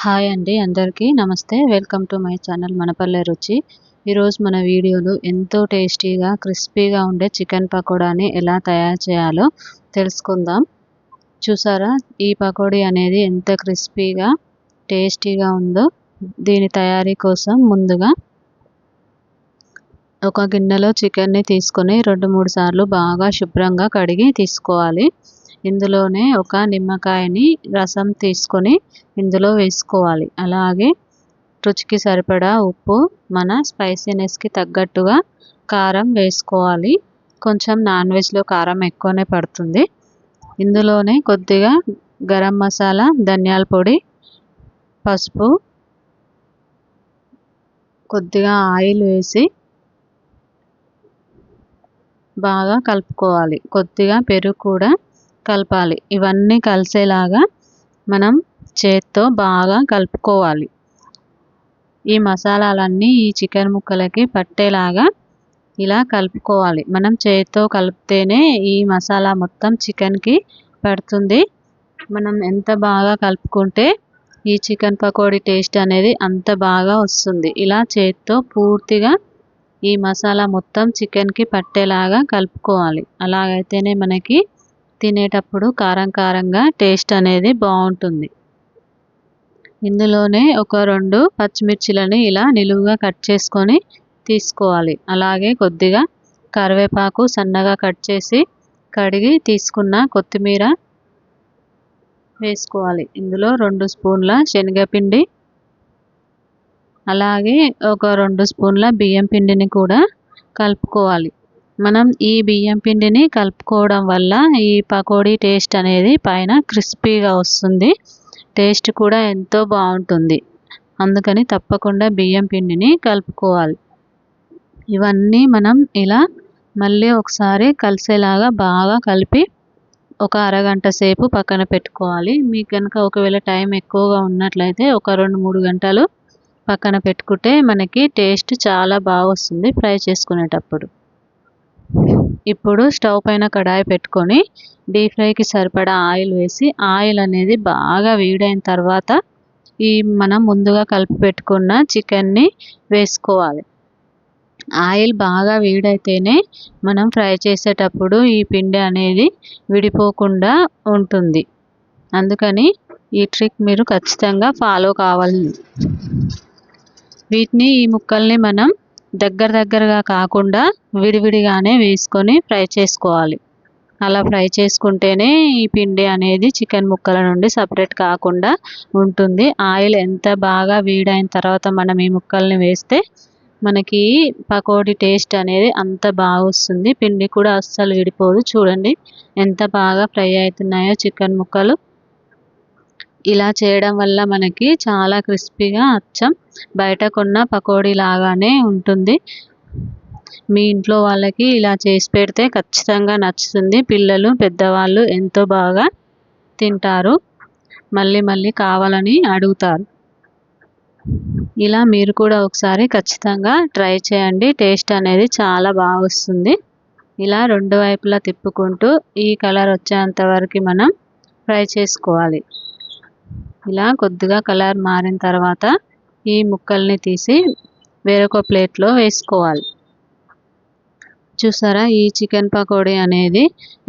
Hi అండి అందరికీ. నమస్తే. Welcome to my channel Manapalle Ruchi. ఈరోజు మన వీడియోలో ఎంతో టేస్టీగా క్రిస్పీగా ఉండే చికెన్ పకోడాని ఎలా తయారు చేయాలో తెలుసుకుందాం. చూసారా? ఈ పకోడీ అనేది ఎంత క్రిస్పీగా టేస్టీగా ఉందో దీని తయారీ కోసం ముందుగా ఒక గిన్నెలో చికెన్ని తీసుకొని రెండు మూడు సార్లు బాగా శుభ్రంగా కడిగి తీసుకోవాలి. ఇందులోనే ఒక నిమ్మకాయని రసం తీసుకొని ఇందులో వేసుకోవాలి. అలాగే రుచికి సరిపడా ఉప్పు మన స్పైసీనెస్కి తగ్గట్టుగా కారం వేసుకోవాలి. కొంచెం నాన్ వెజ్లో కారం ఎక్కువనే పడుతుంది. ఇందులోనే కొద్దిగా గరం మసాలా ధనియాల పొడి పసుపు కొద్దిగా ఆయిల్ వేసి బాగా కలుపుకోవాలి. కొద్దిగా పెరుగు కూడా కలపాలి. ఇవన్నీ కలిసేలాగా మనం చేత్తో బాగా కలుపుకోవాలి. ఈ మసాలాలన్నీ ఈ చికెన్ ముక్కలకి పట్టేలాగా ఇలా కలుపుకోవాలి. మనం చేత్తో కలిపితేనే ఈ మసాలా మొత్తం చికెన్కి పడుతుంది. మనం ఎంత బాగా కలుపుకుంటే ఈ చికెన్ పకోడీ టేస్ట్ అనేది అంత బాగా వస్తుంది. ఇలా చేత్తో పూర్తిగా ఈ మసాలా మొత్తం చికెన్కి పట్టేలాగా కలుపుకోవాలి. అలాగైతేనే మనకి తినేటప్పుడు కారం కారంగా టేస్ట్ అనేది బాగుంటుంది. ఇందులోనే ఒక రెండు పచ్చిమిర్చిలని ఇలా నిలువుగా కట్ చేసుకొని తీసుకోవాలి. అలాగే కొద్దిగా కరివేపాకు సన్నగా కట్ చేసి కడిగి తీసుకున్న కొత్తిమీర వేసుకోవాలి. ఇందులో రెండు స్పూన్ల శనగపిండి అలాగే ఒక రెండు స్పూన్ల బియ్యం పిండిని కూడా కలుపుకోవాలి. మనం ఈ బియ్యం పిండిని కలుపుకోవడం వల్ల ఈ పకోడీ టేస్ట్ అనేది పైన క్రిస్పీగా వస్తుంది. టేస్ట్ కూడా ఎంతో బాగుంటుంది. అందుకని తప్పకుండా బియ్యం పిండిని కలుపుకోవాలి. ఇవన్నీ మనం ఇలా మళ్ళీ ఒకసారి కలిసేలాగా బాగా కలిపి ఒక అరగంట సేపు పక్కన పెట్టుకోవాలి. మీకు కనుక ఒకవేళ టైం ఎక్కువగా ఉన్నట్లయితే ఒక రెండు మూడు గంటలు పక్కన పెట్టుకుంటే మనకి టేస్ట్ చాలా బాగా వస్తుంది ఫ్రై చేసుకునేటప్పుడు. ఇప్పుడు స్టవ్ పైన కడాయి పెట్టుకొని డీప్ ఫ్రైకి సరిపడా ఆయిల్ వేసి ఆయిల్ అనేది బాగా వేడైన తర్వాత ఈ మనం ముందుగా కలిపి పెట్టుకున్న చికెన్ని వేసుకోవాలి. ఆయిల్ బాగా వేడైతేనే మనం ఫ్రై చేసేటప్పుడు ఈ పిండి అనేది విడిపోకుండా ఉంటుంది. అందుకని ఈ ట్రిక్ మీరు ఖచ్చితంగా ఫాలో కావాలి. వీటిని ఈ ముక్కల్ని మనం దగ్గర దగ్గరగా కాకుండా విడివిడిగానే వేసుకొని ఫ్రై చేసుకోవాలి. అలా ఫ్రై చేసుకుంటేనే ఈ పిండి అనేది చికెన్ ముక్కల నుండి సపరేట్ కాకుండా ఉంటుంది. ఆయిల్ ఎంత బాగా వేడైన తర్వాత మనం ఈ ముక్కల్ని వేస్తే మనకి పకోడీ టేస్ట్ అనేది అంత బాగా వస్తుంది. పిండి కూడా అస్సలు విడిపోదు. చూడండి ఎంత బాగా ఫ్రై అవుతున్నాయో చికెన్ ముక్కలు. ఇలా చేయడం వల్ల మనకి చాలా క్రిస్పీగా అచ్చం. బయట కొన్న పకోడీ లాగానే ఉంటుంది. మీ ఇంట్లో వాళ్ళకి ఇలా చేసి పెడితే ఖచ్చితంగా నచ్చుతుంది. పిల్లలు పెద్దవాళ్ళు ఎంతో బాగా తింటారు. మళ్ళీ మళ్ళీ కావాలని అడుగుతారు. ఇలా మీరు కూడా ఒకసారి ఖచ్చితంగా ట్రై చేయండి. టేస్ట్ అనేది చాలా బాగా వస్తుంది. ఇలా రెండు వైపులా తిప్పుకుంటూ ఈ కలర్ వచ్చేంత వరకు మనం ఫ్రై చేసుకోవాలి. ఇలా కొద్దిగా కలర్ మారిన తర్వాత ఈ ముక్కల్ని తీసి వేరొక ప్లేట్లో వేసుకోవాలి. చూసారా? ఈ చికెన్ పకోడీ అనేది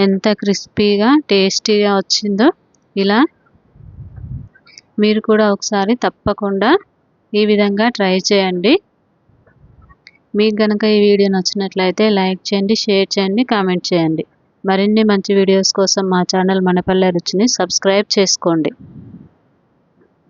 ఎంత క్రిస్పీగా టేస్టీగా వచ్చిందో ఇలా మీరు కూడా ఒకసారి తప్పకుండా ఈ విధంగా ట్రై చేయండి. మీకు కనుక ఈ వీడియో నచ్చినట్లయితే లైక్ చేయండి షేర్ చేయండి కామెంట్ చేయండి. మరిన్ని మంచి వీడియోస్ కోసం మా ఛానల్ మనపల్లె రుచిని సబ్స్క్రైబ్ చేసుకోండి.